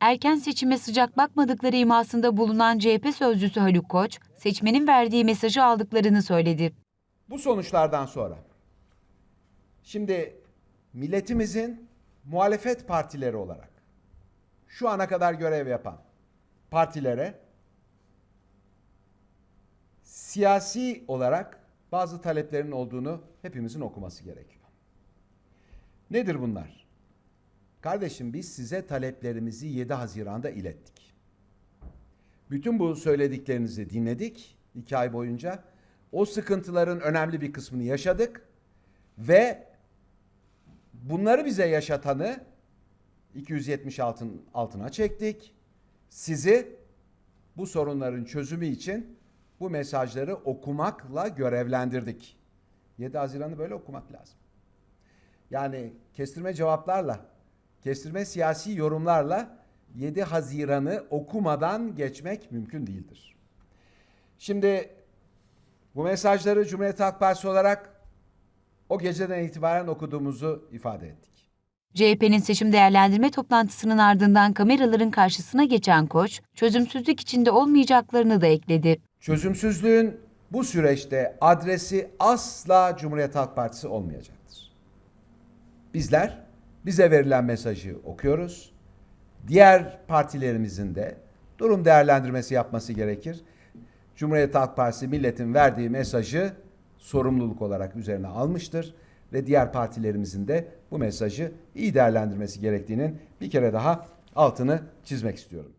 Erken seçime sıcak bakmadıkları imasında bulunan CHP sözcüsü Haluk Koç, seçmenin verdiği mesajı aldıklarını söyledi. Bu sonuçlardan sonra şimdi milletimizin muhalefet partileri olarak şu ana kadar görev yapan partilere siyasi olarak bazı taleplerin olduğunu hepimizin okuması gerekiyor. Nedir bunlar? Kardeşim biz size taleplerimizi 7 Haziran'da ilettik. Bütün bu söylediklerinizi dinledik iki ay boyunca. O sıkıntıların önemli bir kısmını yaşadık ve bunları bize yaşatanı 276'ın altına çektik. Sizi bu sorunların çözümü için bu mesajları okumakla görevlendirdik. 7 Haziran'ı böyle okumak lazım. Yani kestirme cevaplarla, kestirme siyasi yorumlarla 7 Haziran'ı okumadan geçmek mümkün değildir. Şimdi bu mesajları Cumhuriyet Halk Partisi olarak o geceden itibaren okuduğumuzu ifade ettik. CHP'nin seçim değerlendirme toplantısının ardından kameraların karşısına geçen Koç, çözümsüzlük içinde olmayacaklarını da ekledi. Çözümsüzlüğün bu süreçte adresi asla Cumhuriyet Halk Partisi olmayacaktır. Bizler bize verilen mesajı okuyoruz. Diğer partilerimizin de durum değerlendirmesi yapması gerekir. Cumhuriyet Halk Partisi milletin verdiği mesajı sorumluluk olarak üzerine almıştır ve diğer partilerimizin de bu mesajı iyi değerlendirmesi gerektiğinin bir kere daha altını çizmek istiyorum.